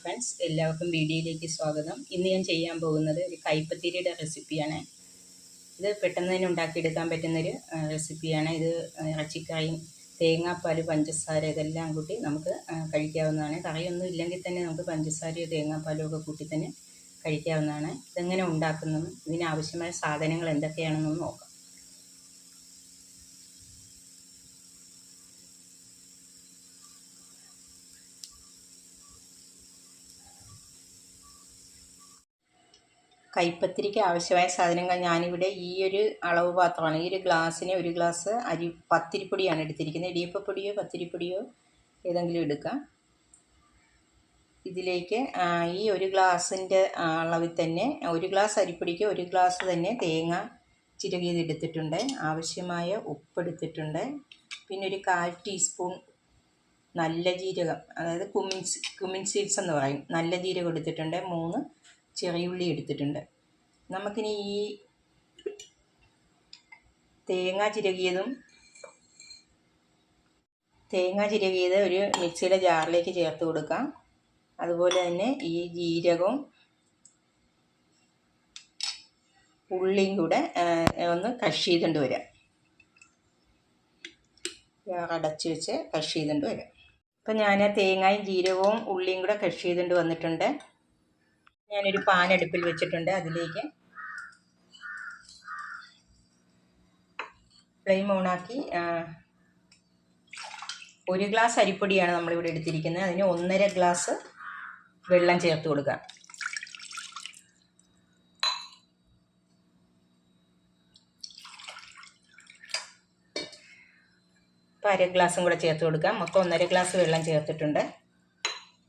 Friends എല്ലാവർക്കും വീഡിയോയിലേക്ക് സ്വാഗതം. ഇന്ന് ഞാൻ ചെയ്യാൻ പോകുന്നത് ഒരു കൈപ്പത്തിരിയുടെ റെസിപ്പിയാണ്. ഇത് പെട്ടെന്ന് തന്നെ ഉണ്ടാക്കിയെടുക്കാൻ പറ്റുന്നൊരു റെസിപ്പിയാണ്. ഇത് ഇറച്ചിക്കായും തേങ്ങാപ്പാൽ പഞ്ചസാര ഇതെല്ലാം കൂട്ടി നമുക്ക് കഴിക്കാവുന്നതാണ്. കറിയൊന്നും ഇല്ലെങ്കിൽ തന്നെ നമുക്ക് പഞ്ചസാരയോ തേങ്ങാപ്പാലോ ഒക്കെ കൂട്ടി തന്നെ കഴിക്കാവുന്നതാണ്. ഇതെങ്ങനെ ഉണ്ടാക്കുന്നതും ഇതിനാവശ്യമായ സാധനങ്ങൾ എന്തൊക്കെയാണെന്നും നോക്കാം. കൈപ്പത്തിരിക്ക് ആവശ്യമായ സാധനങ്ങൾ ഞാനിവിടെ ഈ ഒരു അളവ് പാത്രമാണ്. ഈ ഒരു ഗ്ലാസ്സിന് ഒരു ഗ്ലാസ് അരി പത്തിരിപ്പൊടിയാണ് എടുത്തിരിക്കുന്നത്. ഇടിയപ്പപ്പൊടിയോ പത്തിരിപ്പൊടിയോ ഏതെങ്കിലും എടുക്കാം. ഇതിലേക്ക് ഈ ഒരു ഗ്ലാസിന്റെ അളവിൽ തന്നെ ഒരു ഗ്ലാസ് അരിപ്പൊടിക്ക് ഒരു ഗ്ലാസ് തന്നെ തേങ്ങ ചിരകിയത് എടുത്തിട്ടുണ്ട്. ആവശ്യമായ ഉപ്പ് എടുത്തിട്ടുണ്ട്. പിന്നെ ഒരു കാൽ ടീസ്പൂൺ നല്ല ജീരകം അതായത് കുമിൻസ് കുമിൻ സീഡ്സ് എന്ന് പറയും. നല്ല ജീരകം എടുത്തിട്ടുണ്ട്. മൂന്ന് ചെറിയുള്ളി എടുത്തിട്ടുണ്ട്. നമുക്കിനി ഈ തേങ്ങ ചിരകിയതും തേങ്ങ ചിരകിയത് ഒരു മിക്സിയുടെ ജാറിലേക്ക് ചേർത്ത് കൊടുക്കാം. അതുപോലെ തന്നെ ഈ ജീരകവും ഉള്ളിയും കൂടെ ഒന്ന് കഷ് ചെയ്തുകൊണ്ട് വരാം. അടച്ച് വെച്ച് കഷ് ചെയ്തുകൊണ്ട് വരാം. ഇപ്പം ഞാൻ തേങ്ങയും ജീരകവും ഉള്ളിയും കൂടെ കഷ് ചെയ്തുകൊണ്ട് വന്നിട്ടുണ്ട്. ഞാനൊരു പാൻ അടുപ്പിൽ വെച്ചിട്ടുണ്ട് അതിലേക്ക് ഫ്ലെയിം ഓണാക്കി ഒരു ഗ്ലാസ് അരിപ്പൊടിയാണ് നമ്മളിവിടെ എടുത്തിരിക്കുന്നത്. അതിന് ഒന്നര ഗ്ലാസ് വെള്ളം ചേർത്ത് കൊടുക്കുക. അപ്പോൾ അര ഗ്ലാസും കൂടെ ചേർത്ത് കൊടുക്കാം. മൊത്തം ഒന്നര ഗ്ലാസ് വെള്ളം ചേർത്തിട്ടുണ്ട്.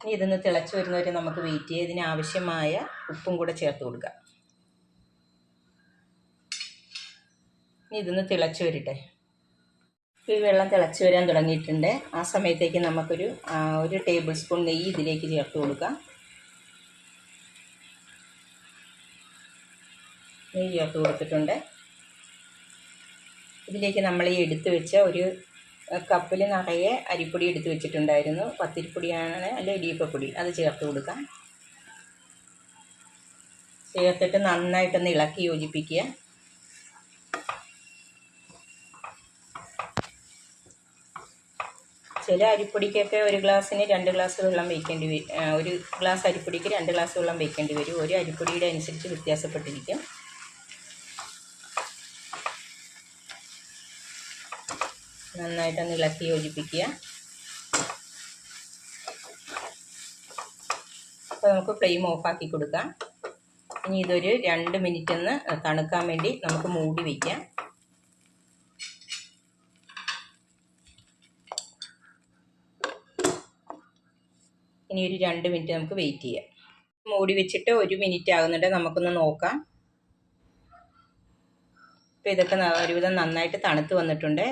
ഇനി ഇതൊന്ന് തിളച്ച് വരുന്നവരെ നമുക്ക് വെയിറ്റ് ചെയ്ത് ഇതിന് ആവശ്യമായ ഉപ്പും കൂടെ ചേർത്ത് കൊടുക്കാം. ഇനി ഇതൊന്ന് തിളച്ച് വരട്ടെ. ഈ വെള്ളം തിളച്ച് വരാൻ തുടങ്ങിയിട്ടുണ്ട്. ആ സമയത്തേക്ക് നമുക്കൊരു ഒരു ടേബിൾ സ്പൂൺ നെയ്യ് ഇതിലേക്ക് ചേർത്ത് കൊടുക്കാം. നെയ്യ് ചേർത്ത് കൊടുത്തിട്ടുണ്ട്. ഇതിലേക്ക് നമ്മൾ ഈ എടുത്തു വെച്ച ഒരു കപ്പിൽ നിറയെ അരിപ്പൊടി എടുത്ത് വെച്ചിട്ടുണ്ടായിരുന്നു. പത്തിരിപ്പൊടിയാണ് അല്ലെ ഇടിയപ്പൊടി അത് ചേർത്ത് കൊടുക്കാം. ചേർത്തിട്ട് നന്നായിട്ടൊന്ന് ഇളക്കി യോജിപ്പിക്കുക. ചില അരിപ്പൊടിക്കൊക്കെ ഒരു ഗ്ലാസ്സിന് രണ്ട് ഗ്ലാസ് വെള്ളം വയ്ക്കേണ്ടി വരും ഒരു ഗ്ലാസ് അരിപ്പൊടിക്ക് രണ്ട് ഗ്ലാസ് വെള്ളം വയ്ക്കേണ്ടി വരും. ഒരു അരിപ്പൊടിയുടെ അനുസരിച്ച് വ്യത്യാസപ്പെട്ടിരിക്കും. നന്നായിട്ടൊന്ന് ഇളക്കി യോജിപ്പിക്കുക. അപ്പോൾ നമുക്ക് ഫ്ലെയിം ഓഫാക്കി കൊടുക്കാം. ഇനി ഇതൊരു രണ്ട് മിനിറ്റ് ഒന്ന് തണുക്കാൻ വേണ്ടി നമുക്ക് മൂടി വയ്ക്കാം ഇനി ഒരു രണ്ട് മിനിറ്റ് നമുക്ക് വെയിറ്റ് ചെയ്യാം. മൂടി വെച്ചിട്ട് ഒരു മിനിറ്റ് ആകുന്നുണ്ട് നമുക്കൊന്ന് നോക്കാം. ഇപ്പോൾ ഇതൊക്കെ ഒരുവിധം നന്നായിട്ട് തണുത്ത് വന്നിട്ടുണ്ട്.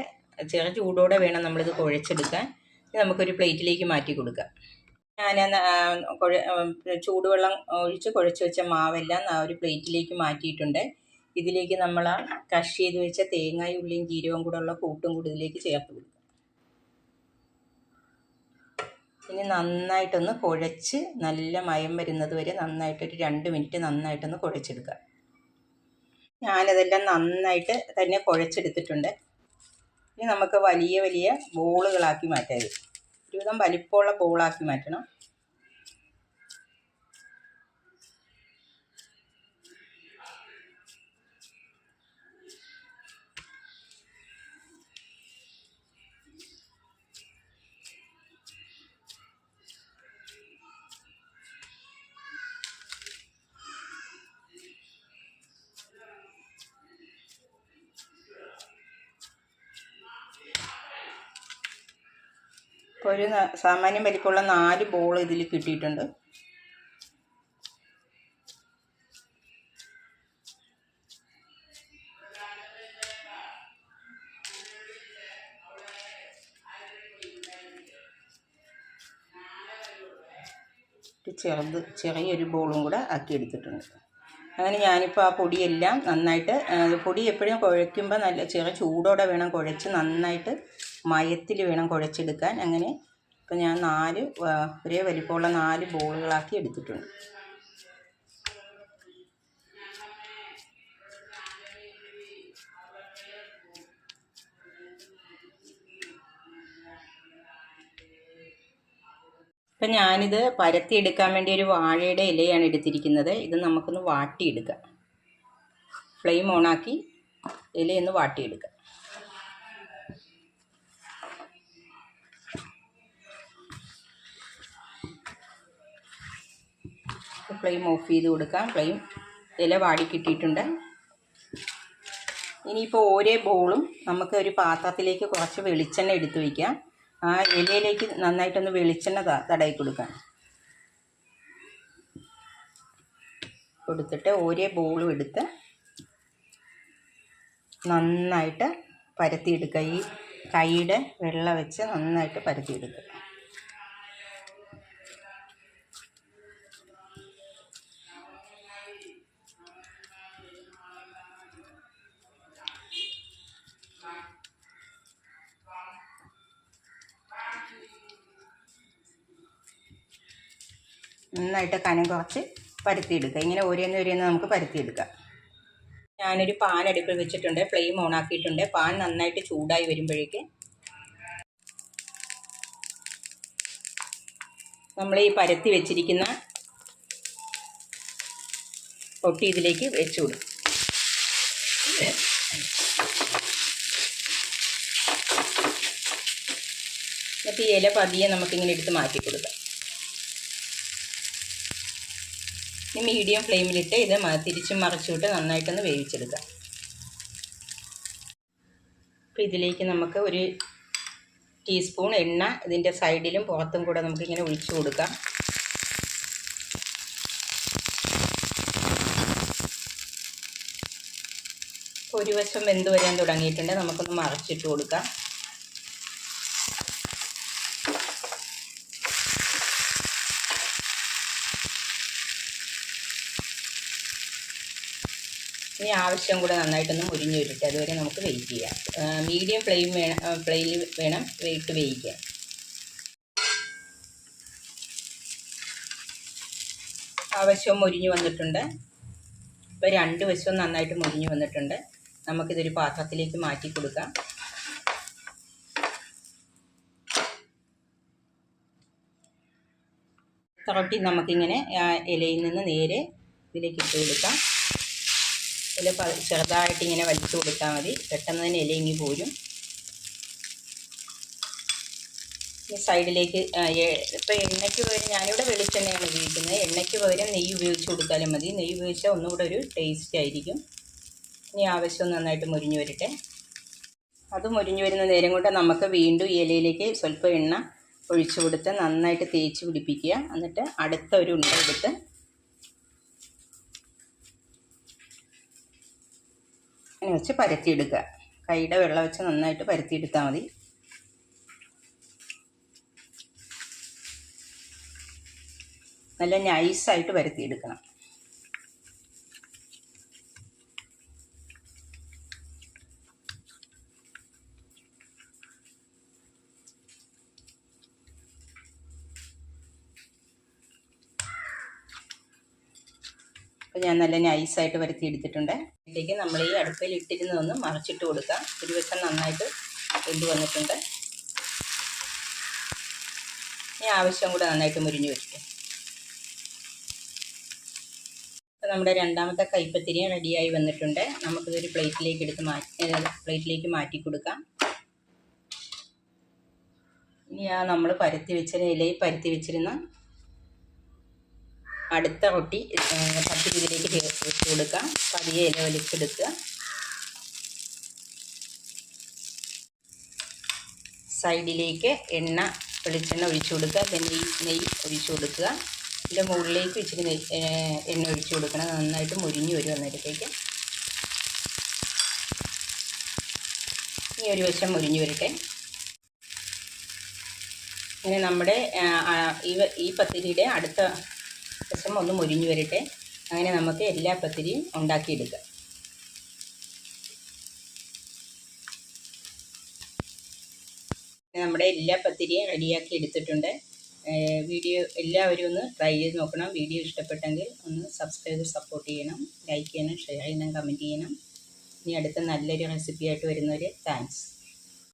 ചെറു ചൂടോടെ വേണം നമ്മളിത് കുഴച്ചെടുക്കാൻ. നമുക്കൊരു പ്ലേറ്റിലേക്ക് മാറ്റി കൊടുക്കാം. ഞാൻ ചൂടുവെള്ളം ഒഴിച്ച് കുഴച്ച് വെച്ച മാവെല്ലാം ഒരു പ്ലേറ്റിലേക്ക് മാറ്റിയിട്ടുണ്ട്. ഇതിലേക്ക് നമ്മൾ ആ കഷ് ചെയ്ത് വെച്ച തേങ്ങയും ഉള്ളിയും ജീരകവും കൂടെ ഉള്ള കൂട്ടും കൂടി ഇതിലേക്ക് ചേർത്ത് കൊടുക്കുക ഇനി നന്നായിട്ടൊന്ന് കുഴച്ച് നല്ല മയം വരുന്നത് വരെ നന്നായിട്ടൊരു രണ്ട് മിനിറ്റ് നന്നായിട്ടൊന്ന് കുഴച്ചെടുക്കുക ഞാനതെല്ലാം നന്നായിട്ട് തന്നെ കുഴച്ചെടുത്തിട്ടുണ്ട്. ഇനി നമുക്ക് വലിയ വലിയ ബോളുകളാക്കി മാറ്റാം ഇത്. ഒരുവിധം വലിപ്പമുള്ള ബോളാക്കി മാറ്റണം. ഒരു സാമാന്യം വലിപ്പമുള്ള നാല് ബോൾ ഇതിൽ കിട്ടിയിട്ടുണ്ട്. ചെറുത് ചെറിയൊരു ബോളും കൂടെ ആക്കി എടുത്തിട്ടുണ്ട്. അങ്ങനെ ഞാനിപ്പോൾ ആ പൊടിയെല്ലാം നന്നായിട്ട് പൊടി എപ്പോഴും കുഴയ്ക്കുമ്പോൾ നല്ല ചെറിയ ചൂടോടെ വേണം കുഴച്ച് നന്നായിട്ട് മയത്തിൽ വേണം കുഴച്ചെടുക്കാൻ. അങ്ങനെ ഇപ്പം ഞാൻ നാല് ഒരേ വലിപ്പമുള്ള നാല് ബോളുകളാക്കി എടുത്തിട്ടുണ്ട്. ഇപ്പം ഞാനിത് പരത്തിയെടുക്കാൻ വേണ്ടി ഒരു വാഴയുടെ ഇലയാണ് എടുത്തിരിക്കുന്നത്. ഇത് നമുക്കൊന്ന് വാട്ടിയെടുക്കാം. ഫ്ലെയിം ഓണാക്കി ഇലയൊന്ന് വാട്ടിയെടുക്കാം. ഫ്ലെയിം ഓഫ് ചെയ്ത് കൊടുക്കാം. ഫ്ലെയിം ഇല വാടി കിട്ടിയിട്ടുണ്ട്. ഇനിയിപ്പോൾ ഓരോ ബോളും നമുക്ക് ഒരു പാത്രത്തിലേക്ക് കുറച്ച് വെളിച്ചെണ്ണ എടുത്ത് വയ്ക്കാം ആ ഇലയിലേക്ക് നന്നായിട്ടൊന്ന് വെളിച്ചെണ്ണ തടയി കൊടുക്കാം. കൊടുത്തിട്ട് ഓരോ ബോളും എടുത്ത് നന്നായിട്ട് പരത്തിയെടുക്കുക. ഈ കൈയുടെ വെള്ള വെച്ച് നന്നായിട്ട് പരത്തിയെടുക്കുക. നന്നായിട്ട് കനം കുറച്ച് പരത്തിയെടുക്കുക. ഇങ്ങനെ ഓരോന്ന് ഓരോന്ന് നമുക്ക് പരത്തിയെടുക്കാം. ഞാനൊരു പാൻ അടുപ്പിൽ വെച്ചിട്ടുണ്ട്. ഫ്ലെയിം ഓൺ ആക്കിയിട്ടുണ്ട്. പാൻ നന്നായിട്ട് ചൂടായി വരുമ്പോഴേക്ക് നമ്മൾ ഈ പരത്തി വെച്ചിരിക്കുന്ന പൊട്ടി ഇതിലേക്ക് വെച്ചു കൊടുക്കും എന്നിട്ട് ഈ ഇല പതിയെ നമുക്കിങ്ങനെ എടുത്ത് മാറ്റി കൊടുക്കാം. ഇനി മീഡിയം ഫ്ലെയിമിലിട്ട് ഇത് തിരിച്ചും മറിച്ചുവിട്ട് നന്നായിട്ടൊന്ന് വേവിച്ചെടുക്കാം. അപ്പോൾ ഇതിലേക്ക് നമുക്ക് ഒരു ടീസ്പൂൺ എണ്ണ ഇതിന്റെ സൈഡിലും പുറത്തും കൂടെ നമുക്കിങ്ങനെ ഒഴിച്ചു കൊടുക്കാം. ഒരു വശം വെന്ത് വരാൻ തുടങ്ങിയിട്ടുണ്ട്. നമുക്കൊന്ന് മറച്ചിട്ട് കൊടുക്കാം. ഇനി ആവശ്യം കൂടെ നന്നായിട്ടൊന്ന് മുരിഞ്ഞ് വരട്ടെ. അതുവരെ നമുക്ക് വെയിറ്റ് ചെയ്യാം. മീഡിയം ഫ്ലെയിം വേണം ഫ്ലെയിമിൽ വേണം വെയിറ്റ് വേവിക്കാൻ ആവശ്യം മുരിഞ്ഞു വന്നിട്ടുണ്ട്. ഇപ്പോൾ രണ്ട് വശവും നന്നായിട്ട് മുരിഞ്ഞു വന്നിട്ടുണ്ട്. നമുക്കിതൊരു പാത്രത്തിലേക്ക് മാറ്റി കൊടുക്കാം. തറട്ടി നമുക്കിങ്ങനെ ഇലയിൽ നിന്ന് നേരെ ഇതിലേക്ക് ഇട്ട് കൊടുക്കാം. ഇല ചെറുതായിട്ട് ഇങ്ങനെ വലിച്ചു കൊടുത്താൽ മതി. പെട്ടെന്ന് തന്നെ ഇല ഇങ്ങി പോരും. സൈഡിലേക്ക് ഇപ്പോൾ എണ്ണയ്ക്ക് പകരം ഞാനിവിടെ വെളിച്ചെണ്ണയാണ് ഉപയോഗിക്കുന്നത്. എണ്ണയ്ക്ക് പകരം നെയ്യ് ഉപയോഗിച്ച് കൊടുത്താലും മതി. നെയ്യ് ഉപയോഗിച്ചാൽ ഒന്നുകൂടെ ഒരു ടേസ്റ്റ് ആയിരിക്കും. ഇനി ആവശ്യം നന്നായിട്ട് മുരിഞ്ഞു വരട്ടെ. അത് മുരിഞ്ഞു വരുന്ന നേരം കൊണ്ട് നമുക്ക് വീണ്ടും ഇലയിലേക്ക് സ്വല്പം എണ്ണ ഒഴിച്ചു കൊടുത്ത് നന്നായിട്ട് തേച്ച് പിടിപ്പിക്കുക. എന്നിട്ട് അടുത്ത ഒരു ഉണ്ട എടുത്ത് അങ്ങനെ വെച്ച് പരത്തിയെടുക്കുക കൈയുടെ വെള്ളം വെച്ച് നന്നായിട്ട് പരത്തിയെടുത്താൽ മതി. നല്ല നൈസായിട്ട് പരത്തിയെടുക്കണം. ഞാൻ നല്ല നൈസായിട്ട് വരുത്തി എടുത്തിട്ടുണ്ട് ഇതിലേക്ക് നമ്മൾ ഈ അടുപ്പിൽ ഇട്ടിരുന്നതൊന്ന് മറച്ചിട്ട് കൊടുക്കാം. ഒരു വശം നന്നായിട്ട് വെന്ത് വന്നിട്ടുണ്ട്. ഇനി ആവശ്യം കൂടെ നന്നായിട്ട് മുരിഞ്ഞു വരട്ടെ. അപ്പോൾ നമ്മുടെ രണ്ടാമത്തെ കൈപ്പത്തിരി റെഡിയായി വന്നിട്ടുണ്ട്. നമുക്കിതൊരു പ്ലേറ്റിലേക്ക് എടുത്ത് മാറ്റി പ്ലേറ്റിലേക്ക് മാറ്റി കൊടുക്കാം. ഇനി ആ നമ്മൾ പരത്തി വെച്ചിരുന്ന ഇലയിൽ പരത്തി വെച്ചിരുന്ന അടുത്ത റൊട്ടി പത്തിരി ഇതിലേക്ക് വെച്ച് കൊടുക്കാം. പതിയെ ഇല വലിച്ചെടുക്കുക. സൈഡിലേക്ക് എണ്ണ വെളിച്ചെണ്ണ ഒഴിച്ചു കൊടുക്കുക. നെയ്യ് നെയ്യ് ഒഴിച്ചു കൊടുക്കുക. ഇതിന്റെ മുകളിലേക്ക് ഇച്ചിരി എണ്ണ ഒഴിച്ചു കൊടുക്കണം. നന്നായിട്ട് മുരിഞ്ഞ് വരും അന്നേരത്തേക്ക്. ഇനി ഒരു വശം മുരിഞ്ഞ് വരട്ടെ. ഇങ്ങനെ നമ്മുടെ ഈ പത്തിരിയുടെ അടുത്ത വശം ഒന്ന് മുരിഞ്ഞു വരട്ടെ. അങ്ങനെ നമുക്ക് എല്ലാ പത്തിരിയും ഉണ്ടാക്കിയെടുക്കാം. നമ്മുടെ എല്ലാ പത്തിരിയും റെഡിയാക്കി എടുത്തിട്ടുണ്ട്. വീഡിയോ എല്ലാവരും ഒന്ന് ട്രൈ ചെയ്ത് നോക്കണം. വീഡിയോ ഇഷ്ടപ്പെട്ടെങ്കിൽ ഒന്ന് സബ്സ്ക്രൈബ് സപ്പോർട്ട് ചെയ്യണം. ലൈക്ക് ചെയ്യണം ഷെയർ ചെയ്യണം കമന്റ് ചെയ്യണം. ഇനി അടുത്ത നല്ലൊരു റെസിപ്പിയായിട്ട് വരുന്നവർ താങ്ക്സ്.